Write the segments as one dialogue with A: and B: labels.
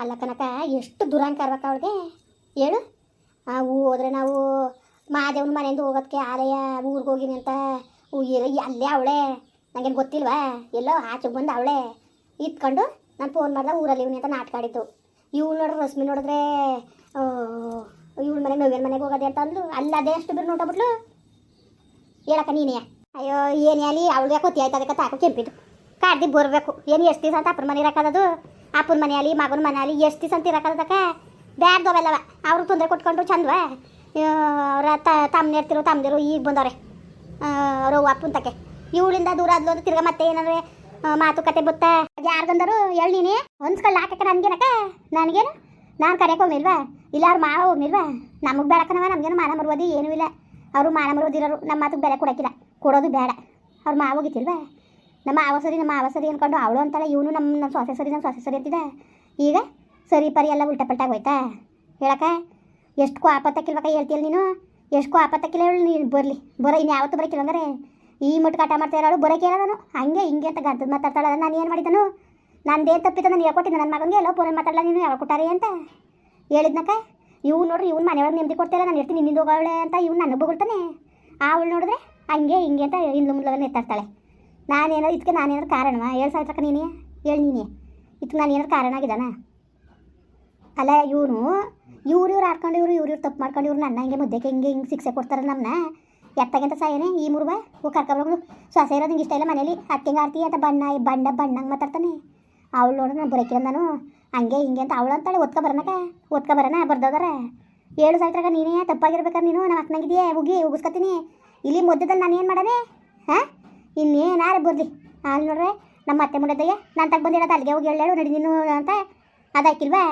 A: ಅಲ್ಲ ಕನಕ ಎಷ್ಟು ಇರ್ಬೇಕು ಅವಳಿಗೆ? ಹೇಳು. ಹೂ ಹೋದ್ರೆ ನಾವು ಮಾದೇವನ ಮನೆಯಿಂದ ಹೋಗೋದಕ್ಕೆ ಆಲಯ ಊರಿಗೆ ಹೋಗಿನಿ ಅಂತ. ಅಲ್ಲೇ ಅವಳೆ. ನನಗೇನು ಗೊತ್ತಿಲ್ವಾ? ಎಲ್ಲೋ ಆಚೆ ಬಂದು ಅವಳೆ. ಇತ್ಕೊಂಡು ನಾನು ಫೋನ್ ಮಾಡಿದೆ ಊರಲ್ಲಿ ಇವನಿ ಅಂತ ನಾಟಕ ಆಡಿತು ಇವಳು ನೋಡ್ರೆ ರಶ್ಮಿ ನೋಡಿದ್ರೆ ಇವಳ ಮನೆಗೆ ನೋವೇನ ಮನೆಗೆ ಹೋಗೋದೆ ಅಂತ ಅಂದ್ಲು. ಅಲ್ಲ ಅದೇ ಅಷ್ಟು ಬಿರು ನೋಡಬಿಟ್ಲು ಹೇಳಕ್ಕ ನೀನೇ. ಅಯ್ಯೋ, ಏನೇ ಅಲ್ಲಿ ಅವಳಿಗೆ ಕೊತ್ತಿ ಆಯ್ತು, ಅದಕ್ಕೆ ತಾಕು ಕೆಂಪಿದ್ದು. ಕಾಡ್ದಿ ಬರಬೇಕು. ಏನು ಎಷ್ಟು ದಿವಸ ಅಂತ ಅಪ್ಪನ ಮನೆ ಇರಕ್ಕದದು ಅಪ್ಪನ ಮನೆಯಲ್ಲಿ, ಮಗನ ಮನೆಯಲ್ಲಿ ಎಷ್ಟು ದಿವಸ ಅಂತ ಇರಕ್ಕದಕ್ಕ ಬ್ಯಾಡ್ದವೆಲ್ಲವ ಅವ್ರಿಗೆ ತೊಂದರೆ ಕೊಟ್ಕೊಂಡು ಚಂದವ. ಅವರ ತಮ್ಮನ ಇರ್ತಿರೋ ತಮ್ಮದಿರು ಈಗ ಬಂದವ್ರೆ. ಅವರು ಅಪ್ಪನ ತಕ್ಕೆ ಇವಳಿಂದ ದೂರ ಆದ್ಲು ತಿರ್ಗ ಮತ್ತೆ ಏನಾದ್ರೆ ಮಾತುಕತೆ ಬುತ್ತ? ಯಾರ್ಗಂದರು ಹೇಳಿ ನೀನೇ. ಹೊಂದ್ಸ್ಕೊಳ್ಳಿ ಹಾಕಕ್ಕೆ ನನಗೇನಕ್ಕ? ನನಗೇನು? ನಾನು ಕರೆಯಕ್ಕೆ ಹೋಗಿಲ್ವಾ ಇಲ್ಲ ಅವ್ರ ಮಾವ ಹೋಗ್ನಿಲ್ವಾ? ನಮಗೆ ಬೇಡಕ್ಕನವ ನಮಗೇನು ಮಾನ ಮರುವುದು ಏನೂ ಇಲ್ಲ. ಅವರು ಮಾನ ಮರುವುದಿರೋರು ನಮ್ಮ ಮಾತಿಗೆ ಬೆಲೆ ಕೊಡೋಕ್ಕಿಲ್ಲ ಕೊಡೋದು ಬೇಡ. ಅವ್ರು ಮಾವ ಹೋಗಿತ್ತಿಲ್ವಾ ನಮ್ಮ ಆವ ಸರಿ, ನಮ್ಮ ಆವ ಸರಿ ಅನ್ಕೊಂಡು ಅವಳು ಅಂತಾಳೆ, ಇವನು ನಮ್ಮ ನಮ್ಮ ಸೊಸೆ ಸರಿ, ನಮ್ಮ ಸೊಸೆ ಸರಿ ಅಂತಿದ್ದ ಈಗ ಸರಿ ಪರಿ ಎಲ್ಲ ಉಲ್ಟಾ ಪಲ್ಟಾಗಿ ಹೋಯ್ತಾ ಹೇಳಕ್ಕ, ಎಷ್ಟು ಆಪತ್ತಕ್ಕಿಲ್ವಕ್ಕ ಹೇಳ್ತೀಯಲ್ಲ ನೀನು? ಎಷ್ಟು ಆಪತ್ತಕ್ಕಿಲ್ಲ ಹೇಳು ನೀನು, ಬರಲಿ. ಬರೋ, ಇನ್ನು ಯಾವತ್ತು ಬರೋಕ್ಕಿಲ್ಲ ಅಂದರೆ ಈ ಮಟ್ಟ ಕಾಟ ಮಾಡ್ತಾ ಇರೋಳು ಬರೋಕೆ ಇಲ್ಲ ನಾನು ಹಂಗೆ, ಹಿಂಗೆ ಅಂತ ಗಂಟದ ಮಾತಾಡ್ತಾಳೆ ನಾನು ಏನು ಮಾಡಿದನು? ನಂದೇ ತಪ್ಪಿತ ನಾನು ಹೇಳ್ಕೊಟ್ಟಿದ್ದೆ. ನನ್ನ ಮಗನಿಗೆ ಎಲ್ಲೋ ಫೋನ್ ಮಾತಾಡಲ್ಲ ನೀನು? ಯಾವಾಗ ಕೊಟ್ಟಾರೆ ಅಂತ. ಹೇಳಿದ್ನಕ್ಕ, ಇವ್ನು ನೋಡ್ರಿ, ಇವ್ನು ಮನೆಯೊಳಗೆ ನೆಮ್ಮದಿ ಕೊಡ್ತಾಯಿಲ್ಲ ನಾನು ಇರ್ತೀನಿ ನಿನ್ನಿಂದ ಹೋಗೋಳೆ ಅಂತ ಇವ್ನು ನನಗೆ ಬೊಗಳ್ತಾನೆ ಅವಳು ನೋಡಿದ್ರೆ ಹಂಗೆ, ಹಿಂಗೆ ಅಂತ ಇಂದು ಮುಂದೆ ಎತ್ತಾಡ್ತಾಳೆ ನಾನೇನೋ ಇದಕ್ಕೆ ನಾನೇನಾದ್ರು ಕಾರಣವಾ? ಸಾವಿರ ತಕ್ಕ ನೀನೇ? ಹೇಳಿ ನೀನೇ? ಇದಕ್ಕೆ ನಾನು ಏನಾದ್ರು ಕಾರಣ ಆಗಿದ್ದಾನ? ಅಲ್ಲ, ಇವನು, ಇವ್ರು ಇವ್ರು ಆಡ್ಕೊಂಡು, ಇವ್ರು ಇವ್ರು ಇವ್ರು ತಪ್ಪು ಮಾಡ್ಕೊಂಡು, ಇವ್ರು ನನ್ನ ಹಿಂಗೆ ಮುದ್ದೆಗೆ ಹಿಂಗೆ ಹಿಂಗೆ ಶಿಕ್ಷೆ ಕೊಡ್ತಾರೆ ನಮ್ಮನ್ನ ಎತ್ತಾಗೆಂತ ಸಾಯೇನೆ, ಈ ಮುರುವ? ಹೋಗಿ ಕರ್ಕೊಬರೋದು ಸೊಸೆ ಇರೋದು ಹಿಂಗೆ ಇಷ್ಟ ಇಲ್ಲ ಮನೇಲಿ. ಅತ್ತಿಂಗೆ ಆಡ್ತೀಯ ಅಂತ ಬಣ್ಣ ಬಣ್ಣ, ಬಣ್ಣಂಗೆ ಮಾತಾಡ್ತಾನೆ. ಅವಳು ನೋಡ್ರಿ ನಾನು ಬರೋಕಿಲ್ಲ ನಾನು. ಹಂಗೆ ಹಿಂಗೆ ಅಂತ ಅವಳು ಅಂತಾಳೆ ಓದ್ಕೊ ಬರೋಣಕ ಓದ್ಕೊ ಬರೋಣ, ಬರ್ದೋದಾರ. ಏಳು ಸಾವಿರ ನೀನೇ ತಪ್ಪಾಗಿರ್ಬೇಕಾರೆ ನೀನು? ನಮ್ಮ ಅಕ್ಕನಾಗಿದೆಯೇ? ಉಗಿ ಉಗಿಸ್ಕೊತೀನಿ. ಇಲ್ಲಿ ಮಧ್ಯದಲ್ಲಿ ನಾನು ಏನು ಮಾಡೋದೇ? ಹಾಂ? ಇನ್ನೇನಾರ ಬರಲಿ ಅಲ್ಲಿ ನೋಡ್ರೆ ನಮ್ಮ ಅತ್ತೆ ಮುಂಡೆದ್ದಯ್ಯ ನಾನು ತಗ ಬಂದಿರೋದು ಅಲ್ಲಿಗೆ ಹೋಗಿ ಹೇಳು, ನಡಿ ನೀನು ಅಂತ ಅದಾಕಿಲ್ವಾ?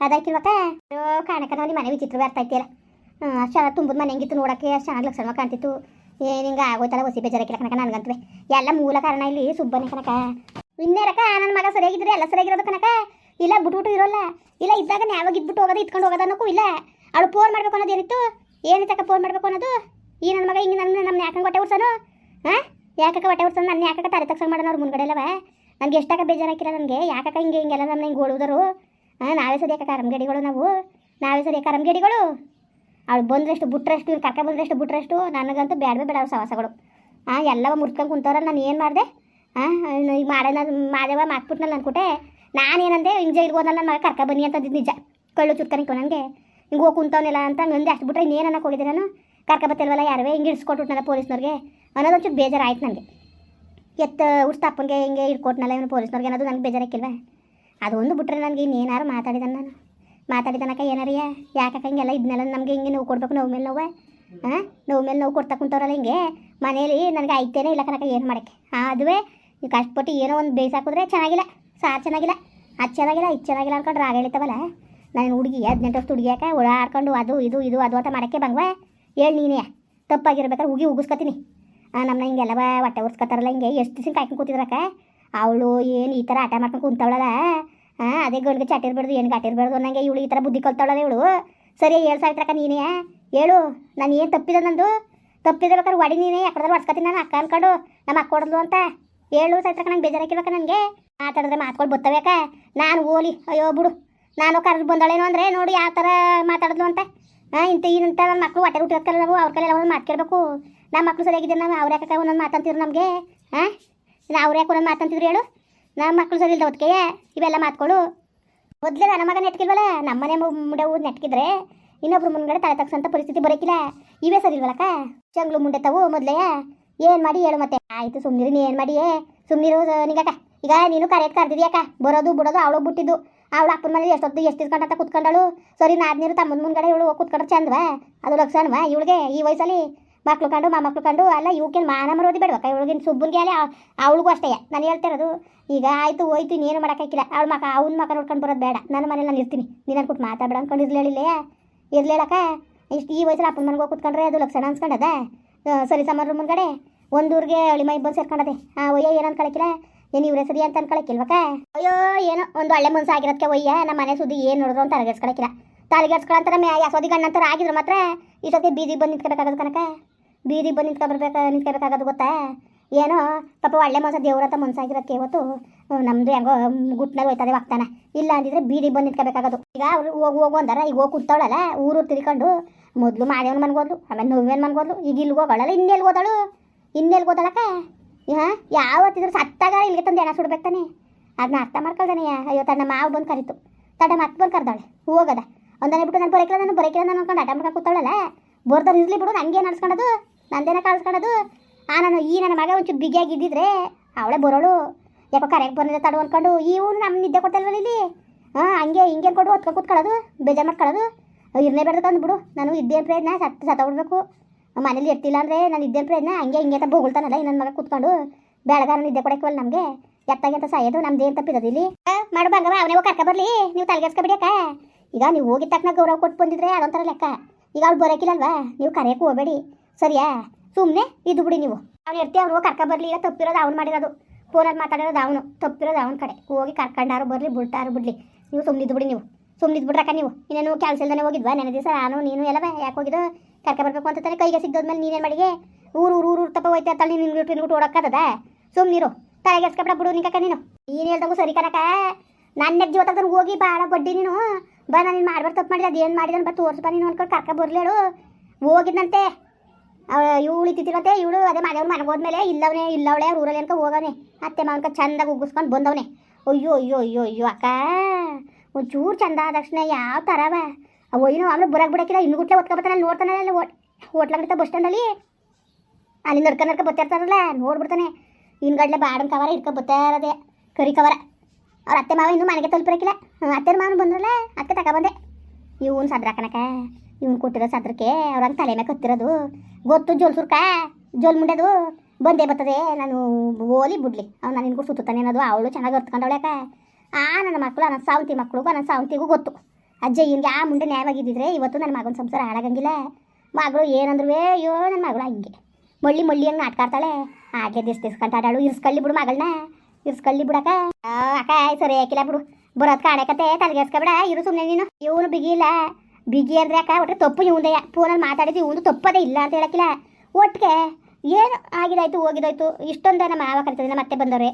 A: ಅದಾಕಿಲ್ವಕ್ಕ ಅಯ್ಯೋ ಕಾಣಕ್ಕ ನೋಡಿ ಮನೆ ವಿಚಿತ್ರ ಅರ್ಥ ಐತಿಲ್ಲ ಅಷ್ಟು ತುಂಬಿದ ಮನೆ ಹೆಂಗಿತ್ತು ನೋಡೋಕ್ಕೆ, ಅಷ್ಟು ಚೆನ್ನಾಗಿ ಲಕ್ಷಣ ಕಾಣ್ತಿತ್ತು. ಏನು ಹಿಂಗೆ ಆಗೋಯ್ತಲ್ಲ ಹೊಸಿ ಬೇಜಾರಾಕಿಲ್ಲ ಕನಕ ನನಗಂತವೆ ಎಲ್ಲ ಮೂಲ ಕಾರಣ ಇಲ್ಲಿ ಸುಬ್ಬನೇ ಕಣಕ ಇನ್ನೇರಕ್ಕ ನನ್ನ ಮಗ ಸರಿಯಾಗಿದ್ರೆ ಎಲ್ಲ ಸರಿಯಾಗಿರೋದು ಕಣಕ ಇಲ್ಲ ಬಿಟ್ಬಿಟ್ಟು ಇರೋಲ್ಲ. ಇಲ್ಲ ಇದ್ದಾಗ ಯಾವಾಗ ಇದ್ಬಿಟ್ಟು ಹೋಗೋದು ಇಟ್ಕೊಂಡು ಹೋಗೋದು ಇಲ್ಲ. ಅವಳು ಫೋನ್ ಮಾಡಬೇಕು ಅನ್ನೋದು ಏನಿತ್ತು? ಏನಿತ್ತಕ್ಕ ಫೋನ್ ಮಾಡಬೇಕು ಅನ್ನೋದು? ಈ ನನ್ನ ಮಗ ಹಿಂಗೆ ನನ್ನ ನಮ್ಮ ಯಾಕಂಗೆ ಹೊಟ್ಟೆ ಉಡ್ಸೋನು ಹಾಂ? ಯಾಕಕ್ಕ ಹೊಟ್ಟೆ ಉರ್ಸನು ನನ್ನ ಯಾಕಕ್ಕ ತಲೆ ತಕ್ಷಣ ಮಾಡೋಣ ಅವ್ರು ಮುಂದ್ಗಡೆ ಅಲ್ಲವ ನನಗೆ ಎಷ್ಟಾಗ ಬೇಜಾರಾಕಿಲ್ಲ ನನಗೆ? ಯಾಕಕ್ಕ ಹಿಂಗೆ ಹಿಂಗೆಲ್ಲ ನಮ್ಮ ಹಿಂಗೆ ಓಡುವುದರು ನಾವೇ ಸರಿ ಯಾಕೆ ಕರಮ್ಗೇಡಿಗಳು ನಾವು? ನಾವೇ ಸರಿ ಕರಮ್ಗೇಡಿಗಳು ಅವ್ಳು ಬಂದ್ರಷ್ಟು ಬಿಟ್ರಷ್ಟು ಇವ್ರು ಕರ್ಕ ಬಂದ್ರಷ್ಟು ಬಿಟ್ರಷ್ಟು ನನಗಂತೂ ಬೇಡವೇ ಬೇಡ ಸವಾಸಗಳು ಹಾಂ ಎಲ್ಲವ ಮುರ್ಕೊಂಡು ಕುಂತವ್ರ, ನಾನು ಏನು ಮಾಡಿದೆ? ಹಾಂ ಈಗ ಮಾಡೋಣ ಮಾದೇವ ಮಾತ್ಬಿಟ್ನಲ್ಲ ಅನ್ಕೊಟ್ಟೆ ನಾನೇನಂದೆ? ಹಿಂಗೆ ಜೈಲಿಗೆ ಹೋದ ನನ್ನ ಮಗ ಕರ್ಕ ಬನ್ನಿ ಅಂತಂದಿದ್ದು ನಿಜ. ಕಳ್ಳು ಚುಟ್ಕನಿಕೊ ನನಗೆ. ಹಿಂಗೆ ಹೋಗಿ ಕುಂತವನಿಲ್ಲ ಅಂತ ನಂದು. ಅಷ್ಟು ಬಿಟ್ರೆ ಇನ್ನೇನು ಅನ್ನಕ್ಕೆ ಹೋಗಿದ್ದೆ ನಾನು? ಕರ್ಕ ಬತ್ತಿಲ್ವಲ್ಲ ಯಾರವೇ? ಹಿಂಗೆ ಇಡ್ಸ್ಕೊಟ್ಬಿಟ್ನಲ್ಲ ಪೊಲೀಸ್ನವ್ರಿಗೆ. ಅನ್ನೋದೊಂಚೂರು ಬೇಜಾರಾಯ್ತು ನನಗೆ. ಎತ್ತ ಉಡ್ಸ್ತ ಅಪ್ಪನಿಗೆ ಹಿಂಗೆ ಇಟ್ಕೊಟ್ನಲ್ಲ ಇವನು ಪೊಲೀಸ್ನವ್ರಿಗೆ ಅನ್ನೋದು ನನಗೆ ಬೇಜಾರಾಕಿಲ್ವಾ ಅದು ಒಂದು ಬಿಟ್ರೆ ನನಗೆ ಇನ್ನೇನಾರು ಮಾತಾಡಿದಾನೆ ನಾನು. ಮಾತಾಡಿದನಕ ಏನಾರಿಯ? ಯಾಕಕ್ಕ ಹಿಂಗೆಲ್ಲ ಇದನ್ನೆಲ್ಲ ನಮಗೆ ಹಿಂಗೆ ನೋವು ಕೊಡ್ಬೇಕು, ನೋವು ಮೇಲೆ ನೋವೆ? ಹಾಂ ನೋವು ಮೇಲೆ ನೋವು ಕೊಡ್ತಾ ಕುಂತವ್ರಲ್ಲ ಹಿಂಗೆ? ಮನೇಲಿ ನನಗೆ ಐತೇನೆ ಇಲ್ಲ ಕನಕ ಏನು ಮಾಡೋಕ್ಕೆ? ಅದುವೇ ಈ ಕಷ್ಟಪಟ್ಟು ಏನೋ ಒಂದು ಬೇಯಿಸಾಕಿದ್ರೆ ಚೆನ್ನಾಗಿಲ್ಲ, ಸಾರು ಚೆನ್ನಾಗಿಲ್ಲ ಅದು ಚೆನ್ನಾಗಿಲ್ಲ ಇದು ಚೆನ್ನಾಗಿಲ್ಲ ಅನ್ಕೊಂಡು ರಾಗ ಹೇಳ್ತಾವಲ್ಲ? ನಾನು ಹುಡುಗಿ ಹದಿನೆಂಟು ವರ್ಷ ಹುಡುಗಿಯಾಕ ಓಡಾಡ್ಕೊಂಡು ಅದು ಇದು ಇದು ಅದು ಅಂತ ಮಾಡೋಕ್ಕೆ ಬಂಗ್ವಾ ಹೇಳಿ ನೀನೇ? ತಪ್ಪಾಗಿರ್ಬೇಕಾದ್ರೆ ಉಗಿ ಉಗಿಸ್ಕೊತೀನಿ. ನಮ್ಮನ್ನ ಹಿಂಗೆಲ್ಲವ ಹೊಟ್ಟೆ ಉರ್ಸ್ಕೊತಾರಲ್ಲ ಹಿಂಗೆ, ಎಷ್ಟು ದಿವಸ ಕಾಯ್ಕೊಂಡು ಕೂತಿದ್ರಕ್ಕ? ಅವಳು ಏನು ಈ ಥರ ಆಟ ಮಾಡ್ಕೊಂಡು ಕುಂತವಳಲ್ಲ? ಹಾಂ ಅದೇ ಗಂಡಿಗೆ ಚಾಟಿರ್ಬಾರ್ದು ಏನು ಕಾಟಿರ್ಬಾರ್ದು ಅನ್ನಂಗೆ ಇವಳು ಈ ಥರ ಬುದ್ಧಿ ಕಲ್ತವಳಲ್ಲ ಇವಳು? ಸರಿ ಹೇಳು ಸಾಯ್ತ್ರಕ್ಕ ನೀನೇ? ಹೇಳು ನಾನು ಏನು ತಪ್ಪಿದೆ ನಂದು? ತಪ್ಪಿದ್ರೆ ಒಡಿ ನೀನೇ ಯಾಕಡ್ದ್ರೆ ಹೊಡ್ಸ್ಕೊತೀನಿ ನಾನು ಅಕ್ಕ ಅನ್ಕೊಂಡು ನಮ್ಮ ಅಕ್ಕ ಹೊಡೆದ್ಲು ಅಂತ? ಹೇಳು ಸಾಯ್ತ್ರಕ್ಕ ನಂಗೆ ಬೇಜಾರಾಕಿರ್ಬೇಕ ನನಗೆ? ಮಾತಾಡಿದ್ರೆ ಮಾತ್ಕೊಂಡು ಬರ್ತವೇಕ ನಾನು ಓಲಿ, ಅಯ್ಯೋ ಬಿಡು. ನಾನು ಕರೆದು ಬಂದಳೇನು ಅಂದರೆ ನೋಡಿ ಯಾವ ಥರ ಮಾತಾಡಿದ್ಲು ಅಂತ? ಹಾಂ ಇಂಥ ಇಂಥ ನನ್ನ ಮಕ್ಕಳು ಹೊಟ್ಟೆ ನಾವು, ಅವ್ರ ಕೈಲಿ ಒಂದು ಮಾತು ಕೇಳಬೇಕು. ನಮ್ಮ ಮಕ್ಕಳು ಸರಿಯಾಗಿದ್ದೆ ನಾವು ಅವ್ರ ಯಾಕೆ ಒಂದೊಂದು ಮಾತಂತಿದ್ರು ನಮಗೆ? ಹಾಂ ಅವ್ರ ಯಾಕೆ ಒಂದೊಂದು ಮಾತಂತಿದ್ರು ಹೇಳು? ನಮ್ಮ ಮಕ್ಕಳು ಸರಿ ಇಲ್ದ ಹೊತ್ತಿಗೆ ಇವೆಲ್ಲ ಮಾತುಗಳು ಮೊದಲೇ ನನ್ನ ಮಗ ನೆಟ್ಕಿಲ್ವಲ್ಲ ಮುಂಡೆ ಓ ನೆಟ್ಕಿದ್ರೆ ಇನ್ನೊಬ್ರು ಮುಂದ್ಗಡೆ ತಲೆ ತಗ್ಸಂತ ಪರಿಸ್ಥಿತಿ ಬರೋಕಿಲ್ಲ. ಇವೇ ಸರಿ ಇಲ್ವಲ್ಲಕ್ಕ ಚಂಗ್ಳು ಮುಂಡೆ ತಾವು ಮೊದಲೇ. ಏನು ಮಾಡಿ ಹೇಳು ಮತ್ತೆ. ಆಯಿತು ಸುಮ್ಮನಿರು ನೀ ಏನು ಮಾಡಿ ಸುಮ್ಮನಿರು ನಿಗಕ್ಕ ಈಗ ನೀನು ಕರೆಯಕ್ಕೆ ಕರೆದಿದ್ಯಾಕ ಬರೋದು, ಬಿಡೋದು, ಅವಳು ಬಿಟ್ಟಿದ್ದು. ಅವಳು ಅಪ್ಪನ ಮನೇಲಿ ಎಷ್ಟೊತ್ತು ಎಷ್ಟು ಅಂತ ಕುತ್ಕೊಂಡಳು. ಸರಿ ನಾದ್ನೀರು ತಮ್ಮನ ಮುಂದ್ಗಡೆ ಇವಳು ಕುತ್ಕೊಂಡ್ರೆ ಚಂದ್ವಾ? ಅದು ಲಕ್ಷಣವಾ ಇವಳಿಗೆ ಈ ವಯಸ್ಸಲ್ಲಿ? ಮಕ್ಳು ಕಂಡು ಮೊಮ್ಮಕ್ಳು ಕಂಡು ಅಲ್ಲ ಇವಕ್ಕೇನು ಮಾನ ಮರೋದಿ ಬೇಡವಕ್ಕ ಇವಳಿಗಿನ ಸುಬ್ಬನ್ಗೆ ಅಲ್ಲೇ ಅವಳಿಗೂ ಅಷ್ಟೇ. ನಾನು ಹೇಳ್ತಿರೋದು, ಈಗ ಆಯಿತು, ಹೋಯ್ತು ನೀನು ಮಾಡೋಕ್ಕಾಗಿಲ್ಲ ಅವಳ ಮಕ್ಕ ಅವ್ನ ಮಕ್ಕ ನೋಡ್ಕೊಂಡು ಬರೋದು ಬೇಡ. ನನ್ನ ಮನೇಲಿ ನಾನು ಇರ್ತೀನಿ. ನೀನು ಅನ್ಕೊಟ್ಟು ಮಾತಾಡ ಅನ್ಕೊಂಡು ಇರ್ಲಿಲ್ಲ ಇರ್ಲಿಲ್ಲಕ್ಕ ಇಷ್ಟು ಈ ವಯಸ್ಸಲ್ಲಿ ಅಪ್ಪನ ಮನೆಗೆ ಹೋಗಿ ಕುತ್ಕೊಂಡ್ರೆ ಅದು ಲಕ್ಷಣ ಅನ್ಸ್ಕೊಂಡದ? ಸರಿ ಸಮರ ಮುಂದ್ಗಡೆ ಒಂದೂರಿಗೆ ಅಳಿ ಮೈ ಬಂದು ಸೇರ್ಕೊಂಡದೆ. ಹಾಂ ಒಯ್ಯ, ಏನು ಅನ್ಕೊಳಕಿಲ್ಲ. ಏನು ಇವ್ರೆ ಸರಿ ಅಂತ ಅನ್ಕೊಳಕಿಲ್ವಕ್ಕ? ಅಯ್ಯೋ, ಏನೋ ಒಂದು ಒಳ್ಳೆ ಮನ್ಸು ಆಗಿರೋದಕ್ಕೆ ಒಯ್ಯ. ನಮ್ಮ ಮನೆ ಸುದ್ದಿ ಏನು ನೋಡಿದ್ರು ಅಂತ ತಲೆಗೆಡ್ಸ್ಕೊಳಕಿಲ್ಲ ಮೇ ಮ್ಯಾ ಯಸೋದಿ ಅಂತಾರೆ ಆಗಿದ್ರು ಮಾತ್ರ ಇಷ್ಟೊತ್ತಿಗೆ ಬೀದಿಗೆ ಬಂದು ನಿಂತ್ಕೋಬೇಕಾಗೋದು ಕನಕ ಬೀದಿಗೆ ಬಂದು ನಿಂತ್ಕೊಬರ್ಬೇಕು ನಿಂತ್ಕೋಬೇಕಾಗೋದು ಗೊತ್ತಾ? ಏನೋ, ಪಾಪ ಒಳ್ಳೆ ಮನಸ ದೇವ್ರ ಅಂತ ಮನ್ಸಾಗಿರೋಕ್ಕೆ ಇವತ್ತು ನಮ್ಮದು ಹೆಂಗೋ ಗುಟ್ನಲ್ಲಿ ಹೋಯ್ತದೆ ಹೋಗ್ತಾನೆ ಇಲ್ಲ ಅಂದಿದ್ರೆ ಬೀದಿ ಬಂದು ನಿಂತ್ಕೋಬೇಕಾಗೋದು. ಈಗ ಅವ್ರು ಹೋಗಿ, ಹೋಗು ಅಂದಾರ ಈಗ ಹೋಗಿ ಕೂತಾವಳಲ್ಲ ಊರು ತಿರ್ಕೊಂಡು ಮೊದಲು ಮಾದೇವನ ಮನ್ಗೋದ್ಲು ಆಮೇಲೆ ನೋವೇನು ಮನ್ಗೋದ್ಲು ಈಗ ಇಲ್ಲಿ ಹೋಗೋಳಲ್ಲ ಇನ್ನೆಲ್ಲಿ ಹೋದಳು? ಇನ್ನೆಲ್ಲಿ ಹೋದಳಕ್ಕ? ಹಾಂ? ಯಾವತ್ತಿದ್ರು ಸತ್ತಾಗ ಇಲ್ಲಿಗೆ ತಂದು ಎಣ ಸುಡ್ಬೇಕು ತಾನೆ? ಅದನ್ನ ಅರ್ಥ ಮಾಡ್ಕೊಳ್ದಾನೆ ಅಯ್ಯೋ, ತನ್ನ ಮಾವು ಬಂದು ಕರೀತು. ತಡ ಮತ್ತೆ ಬಂದು ಕರ್ದಾಳೆ. ಹೋಗದ. ಒಂದನೇ ಬಿಟ್ಟು ನಾನು ಬರೋಕಿಲ್ಲ ನಾನು ಬರೋಕಿಲ್ಲ ನಾನು ಅನ್ಕೊಂಡು ಆಟ ಮಾಡ್ಕೊಂಡು ಕೂತಾಳಲ್ಲ ಬೋರ್ದವ್ರು ಇರ್ಲಿ ಬಿಡು ನನಗೆ ನಡ್ಸ್ಕೊಳೋದು? ನಂದೇನ ಕಳ್ಸ್ಕೊಳೋದು ಆ, ನಾನು ಈ ನನ್ನ ಮಗ ಒಂಚೂರು ಬಿಗಿಯಾಗಿದ್ದಿದ್ರೆ ಅವಳೇ ಬರೋಳು. ಯಾಕೋ ಕರೆಕ್ಟ್ ಬಂದಿದೆ ತಡು ಅನ್ಕೊಂಡು ಇವು ನಮ್ಮ ನಿದ್ದೆ ಕೊಟ್ಟಲ್ವಲ್ಲ ಇಲ್ಲಿ? ಹಾಂ ಹಂಗೆ ಹಿಂಗೆ ಕೊಡು ಹೊತ್ಕೊ ಕೂತ್ಕೊಳ್ಳೋದು, ಬೇಜಾರು ಮಾಡ್ಕೊಳ್ಳೋದು. ಬೇಡ. ಅಂದ್ಬಿಡು ನಾನು ಇದ್ದೇನು ಪ್ರಯತ್ನ, ಸತ್, ಸತ್ತೋಗ್ಬಿಡ್ಬೇಕು. ಮನೇಲಿ ಇರ್ತಿಲ್ಲ ಅಂದರೆ ನಾನು ಇದ್ದೇನು ಪ್ರಯತ್ನ, ಹಂಗೆ ಹಿಂಗೆ ಅಂತ ಬೋಗುಳ್ತಾನಲ್ಲ ಈ ನನ್ನ ಮಗ ಕೂತ್ಕೊಂಡು. ಬೆಳಗಾರ ನಿದ್ದೆ ಕೊಡಕ್ಕವಲ್ಲ ನಮಗೆ. ಎತ್ತಾಗೆ ಅಂತ ಸಾಯೋದು, ನಮ್ದು ಏನು ತಪ್ಪಿರೋದು ಇಲ್ಲಿ? ಮಾಡು ಬಂಗವ ಅವನೇ ಕರ್ಕ ಬರಲಿ. ನೀವು ತಲೆಗೆಸ್ಕೊಬಿಡಿಯಕ್ಕ ಈಗ ನೀವು ಹೋಗಿದ ತಕ್ಷಣ ಗೌರವ ಕೊಟ್ಟು ಬಂದಿದ್ರೆ ಅದೊಂಥರ ಲೆಕ್ಕ. ಈಗ ಅವ್ಳು ಬರೋಕಿಲ್ಲಲ್ವಾ ನೀವು ಕರೆಯೋಕೆ ಹೋಗಬೇಡಿ. ಸರಿಯಾ? ಸುಮ್ಮನೆ ಇದು ಬಿಡಿ ನೀವು. ಅವ್ನು ಇರ್ತಿ ಅವ್ರು ಹೋಗಿ ಕರ್ಕ ಬರಲಿ ಈಗ ತಪ್ಪಿರೋದು ಅವ್ನು ಮಾಡಿರೋದು. ಫೋನಲ್ಲಿ ಮಾತಾಡಿರೋದು ಅವನು, ತಪ್ಪಿರೋದು ಅವನ ಕಡೆ. ಹೋಗಿ ಕರ್ಕೊಂಡಾರು ಬರಲಿ, ಬಿಡ್ತಾರು ಬಿಡ್ಲಿ. ನೀವು ಸುಮ್ಮನಿದ್ದು ಬಿಡಿ ನೀವು. ಸುಮ್ಮನಿದ್ದು ಬಿಡ್ರಕ್ಕ ನೀವು. ಇನ್ನೇನು ಕೆಲಸ ಇಲ್ದಾನೆ ಹೋಗಿದ್ವಾ? ನೆನೆ ದಿವಸ ನಾನು, ನೀನು ಎಲ್ಲ ಯಾಕೆ ಹೋಗಿದ್ದು? ಕರ್ಕ ಬರಬೇಕು ಅಂತ ತಾನೆ ಕೈಗೆ ಸಿಗ್ದೋದ್ಮೇಲೆ ನೀನೇನು ಮಾಡಿಗೆ? ಊರು ಊರು ಊರು ತಪ್ಪ ಹೋಯ್ತಾ ತಳ್ಳಿ ನಿನ್ಗೆ ನಿನ್ಗುಟ್ಟು ಓಡಕ್ಕದ ಸುಮ್ಮನಿರು ತಲೆಗೆಸ್ಕೊಬಿಡ ಬಿಡು ನಿಂಕಕ್ಕ ನೀನು. ನೀನು ಹೇಳ್ದಂಗು ಸರಿ ಕನಕ ನನ್ನ ಜೀವ ತಗೊಂಡು ಹೋಗಿ ಭಾಳ ಬಡ್ಡಿ ನೀನು. ಬಾ ನಾನು ನೀನು ಮಾಡ್ಬಾರ್ದು ತಪ್ಪು ಮಾಡಿದೆ ಅದೇನು ಮಾಡಿದ ಬಾ ತೋರಿಸ್ಬಾ ನೀನು ಅನ್ಕೊಂಡು ಕರ್ಕ ಬರ್ಲೇಳು ಹೋಗಿದ್ನಂತೆ. ಇವಳು ಇತ್ತಿತ್ತಿರತ್ತೆ ಇವಳು ಅದೇ ಮನೆಯವ್ರು ಮನೆಗೆ ಹೋದ್ಮೇಲೆ ಇಲ್ಲವನೇ, ಇಲ್ಲವಳೆ ಅವ್ರ ಊರಲ್ಲಿ ಅನ್ಕೊ ಹೋಗವನೆ. ಅತ್ತೆ ಮಾವನ್ಕ ಚಂದಾಗಿ ಉಗ್ಗಿಸ್ಕೊಂಡು ಬಂದವನೆ. ಅಯ್ಯೋ ಅಯ್ಯೋ ಅಯ್ಯೋ ಅಯ್ಯೋ, ಅಕ್ಕ. ಒಂಚೂರು ಚಂದ ಆದ ತಕ್ಷಣ ಯಾವ ಥರವ ಅಯ್ಯೋ ಆಮೇಲೆ ಬುರಾಕ್ ಬಿಡಕ್ಕಿಲ್ಲ, ಇನ್ನು ಗುಟ್ಲೆ ಒತ್ಕೊಬತ್ತಾನೆ ನೋಡ್ತಾನೆ ಅಲ್ಲಿ ಹೋಟ್ಲಾಗಿರ್ತ ಬಸ್ ಸ್ಟ್ಯಾಂಡಲ್ಲಿ. ಅಲ್ಲಿ ನಡ್ಕ ನಡ್ಕ ಬರ್ತಿರ್ತಾರಲ್ಲ ನೋಡ್ಬಿಡ್ತಾನೆ. ಇನ್ಗಡ್ಲೆ ಬಾಡನ್ ಕವರ ಇಟ್ಕೊ ಬರ್ತಾ ಇರೋದೆ, ಕರಿ ಕವರ. ಅವ್ರ ಅತ್ತೆ ಮಾವ ಇನ್ನೂ ಮನೆಗೆ ತಲುಪಿರಕ್ಕಿಲ್ಲ. ಅತ್ತೆ ಮಾವನ ಬಂದ್ರಲ್ಲ ಅದಕ್ಕೆ ತಗೊಬಂದೆ ಇವನು ಸದ್ರ ಕನಕ ಇವ್ನು ಕೊಟ್ಟಿರೋ ಸದ್ರಕ್ಕೆ ಅವ್ರಂಗೆ ತಲೆ ಮೇಲೆ ಕತ್ತಿರೋದು ಗೊತ್ತು ಜೋಲ್ ಸುರ್ಕ? ಜೋಲ್ ಮುಂಡೆದು? ಬಂದೇ ಬರ್ತದೆ. ನಾನು ಓಲಿ ಬಿಡ್ಲಿ. ಅವ್ನು ನಾನು ನಿನ್ಗೂ ಸುತ್ತಾನೆ ಅನ್ನೋದು. ಅವಳು ಚೆನ್ನಾಗಿ ಹೊರ್ತ್ಕೊಂಡವಳೆ ಯಾಕ? ಆ, ನನ್ನ ಮಕ್ಕಳು ನನ್ನ ಸಾವಂತಿ ಮಕ್ಕಳು ನನ್ನ ಸಾವಂತಿಗೂ ಗೊತ್ತು. ಅಜ್ಜ ಹಿಂಗೆ ಆ ಮುಂಡೆ ನ್ಯಾಯವಾಗಿದ್ದಿದ್ರೆ ಇವತ್ತು ನನ್ನ ಮಗನ ಸಂಸಾರ ಹಾಳಾಗಂಗಿಲ್ಲ. ಮಗಳು ಏನಂದ್ರೂ ಅಯ್ಯೋ ನನ್ನ ಮಗಳು ಹಂಗೆ. ಮಳ್ಳಿ ಮಳ್ಳಿ ಹಂಗೆ ನಾಟ್ಕಾಡ್ತಾಳೆ ಹಾಗೆ ದಿಸ್ ದಿಸ್ಕೊಂತ ಆಡಾಳು ಇರ್ಸ್ಕಳ್ಳಿ ಬಿಡು ಮಗಳನ್ನ ಇರ್ಸ್ಕಳ್ಳಿ ಬಿಡಕ. ಅಕ್ಕ, ಸರಿ ಹಾಕಿಲ್ಲ ಬಿಡು. ಬರೋದ್ ಕಾಣಕತ್ತೆ ತಲೆಗೆಸ್ಕೊಬೇಡ ಇರು ಸುಮ್ಮನೆ ನೀನು. ಇವನು ಬಿಗಿ ಇಲ್ಲ. ಬಿಗಿ ಅಂದ್ರೆ ಅಕ್ಕ ಒಟ್ಟರೆ ತಪ್ಪು ಇವಂದೆಯ ಫೋನಲ್ಲಿ ಮಾತಾಡಿದ್ದು ಇವಂದು ತಪ್ಪದೇ ಇಲ್ಲ ಅಂತ ಹೇಳಕ್ಕಿಲ್ಲ. ಒಟ್ಟಿಗೆ ಏನು ಆಗಿದಾಯ್ತು, ಹೋಗಿದಾಯ್ತು? ಇಷ್ಟೊಂದು ನಮ್ಮ ಮಾವ ಕರಿತದೆ, ನಮ್ಮ ಮತ್ತೆ ಬಂದವ್ರೆ.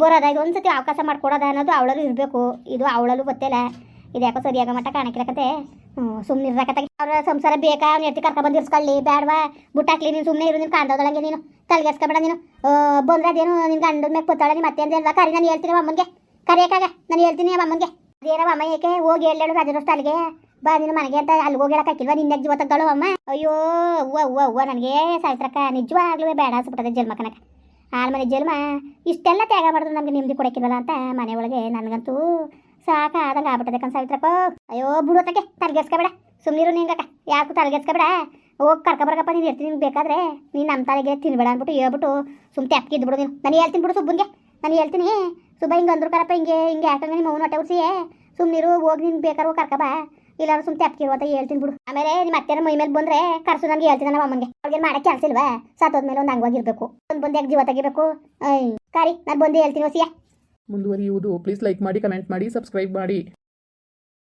A: ಬರೋದಾಯ್ತು ಒಂದ್ಸತಿ ಅವಕಾಶ ಮಾಡ್ಕೊಡೋದ ಅನ್ನೋದು ಅವಳಲ್ಲೂ ಇರಬೇಕು. ಇದು ಅವಳಲ್ಲೂ ಗೊತ್ತಿಲ್ಲ. ಇದು ಯಾಕೋ ಸರಿಯಾಗ ಮಟ್ಟ ಕಾಣಕ್ಕಿಲ್ಲಕತ್ತೆ ಸುಮ್ಮನೆ ಇರ್ಬೇಕತ್ತಾಗ ಅವ್ರ ಸಂಸಾರ ಬೇಕಾ? ಅವ್ನ ಎತ್ತಿ ಕರ್ಕ ಬಂದು ಇರ್ಸ್ಕೊಳ್ಳಿ. ಬೇಡವಾ ಬುಟ್ಟಾಕ್ಲಿ ನೀನು ಸುಮ್ಮನೆ ಇರು, ನೀನು ಕಾಣ್ದೋದಳಂಗೆ ನೀನು. ತಲೆಗೆಸ್ಕೊಬೇಡ ನೀನು. ಬಂದ್ರೆ ಅದೇನು ನಿನ್ನ ಗಂಡನ ಮೇಲೆ ಪುತ್ತಾಳ ನಿಮ್ಮ ಮತ್ತೆ ಅಂದಲ್ವಾ ಕರಿ, ನಾನು ಹೇಳ್ತೀನಿ ಅಮ್ಮನಿಗೆ. ಕರಿಯಕ್ಕಾಗ? ನಾನು ಹೇಳ್ತೀನಿ ಅಮ್ಮನಿಗೆ. ಅದೇನವ ಅಮ್ಮ ಏಕೆ? ಹೋಗಿ ಹೇಳೇಳು ರಾಜರಷ್ಟು ಅಲ್ಲಿಗೆ. ಬಾ, ನಿನ್ನ ಮನೆಗೆ ಅಂತ ಅಲ್ಲಿ ಹೋಗಿ ಹೇಳಕ್ಕಾಕಿಲ್ವಾ ನಿನ್ನ ಜೀವ ತೆಗ್ದಾಳು ಅಮ್ಮ. ಅಯ್ಯೋ, ಅವ್ವ ಅವ್ವ ಅವ್ವ, ನನಗೆ ಸಾಯ್ತ್ರಕ್ಕ. ನಿಜವಾಗ್ಲೂ ಬೇಡ ಅನ್ಸ್ಬಿಟ್ಟದೆ ಜನ್ಮ ಕನಕ ಆಳ್ ಮನೆ ಜನ್ಮ. ಇಷ್ಟೆಲ್ಲ ತ್ಯಾಗ ಮಾಡಿದ್ರು ನಮಗೆ ನೆಮ್ಮದಿ ಕೊಡಕ್ಕಿಲ್ವಲ್ಲ ಅಂತ ಮನೆ ಒಳಗೆ ನನಗಂತೂ ಸಾಕಾದಂಗೆ ಆಗ್ಬಿಟ್ಟದೆ ಕನ್ ಸಾವಿತ್ರಕ್ಕ ಅಯ್ಯೋ ಬಿಡೋತಕ್ಕೆ ತಲೆಗೆಸ್ಕೊಬೇಡ ಸುಮ್ಮನಿರು ನಿಂಗಕ್ಕ ಯಾಕೂ ತಲೆಗೆಸ್ಕೊಬೇಡ ಹೋಗಿ ಕರ್ಕೊಬರಕಪ್ಪ ನೀನು ಇರ್ತೀನಿ ನಿಮ್ಗೆ ಬೇಕಾದ್ರೆ. ನೀನು ನಮ್ಮ ತಲೆಗೆ ತಿನ್ಬೇಡ ಅಂದ್ಬಿಟ್ಟು ಹೇಳ್ಬಿಟ್ಟು ಸುಮ್ಮನೆ ಇದ್ಬಿಡು ನೀನು. ನಾನು ಹೇಳ್ತೀನಿ ಬಿಡು ಸುಬ್ಬನಿಗೆ. ನಾನು ಹೇಳ್ತೀನಿ. ಸುಬ್ಬ ಹಿಂಗೆ ಅಂದ್ರು ಕರಪ್ಪ, ಹಿಂಗೆ ಹಿಂಗೆ ಯಾಕಂದ್ರೆ ನಿಮ್ಮ ಅವ್ನು ಹೊಟ್ಟೆ ಉರ್ಸಿ ಸುಮ್ಮನಿರು ಹೋಗಿ ನಿನ್ಗೆ ಹೋಗಿ ಕರ್ಕಬ ಇಲ್ಲಾರು ಸುಮ್ನೆ ತೆಪ್ಕಿರು ಅಂತ ಹೇಳ್ತೀನಿ ಬಿಡು. ಆಮೇಲೆ ನಿಮ್ಮ ಅತ್ತೆರ ಮೈ ಮೇಲೆ ಬಂದ್ರೆ ಕರ್ಸು ನನಗೆ ಹೇಳ್ತೀನಿ ನಮ್ಮ ಅವ್ರಿಗೆ ಮಾಡಕ್ಕೆ ಕೆಲಸ ಇಲ್ವಾ? ಸಾತೋದ್ಮೇಲೆ ಒಂದು ಹಂಗಾಗಿರ್ಬೇಕು ಒಂದು ಬಂದು ಜೀವ ತೆಗಿಬೇಕು. ಕರಿ, ನಾನು ಬಂದು ಹೇಳ್ತೀನಿ ವಸಿಯ
B: ಮುಂದುವರಿಯುವುದು. ಪ್ಲೀಸ್ ಲೈಕ್ ಮಾಡಿ ಕಮೆಂಟ್ ಮಾಡಿ ಸಬ್ಸ್ಕ್ರೈಬ್ ಮಾಡಿ.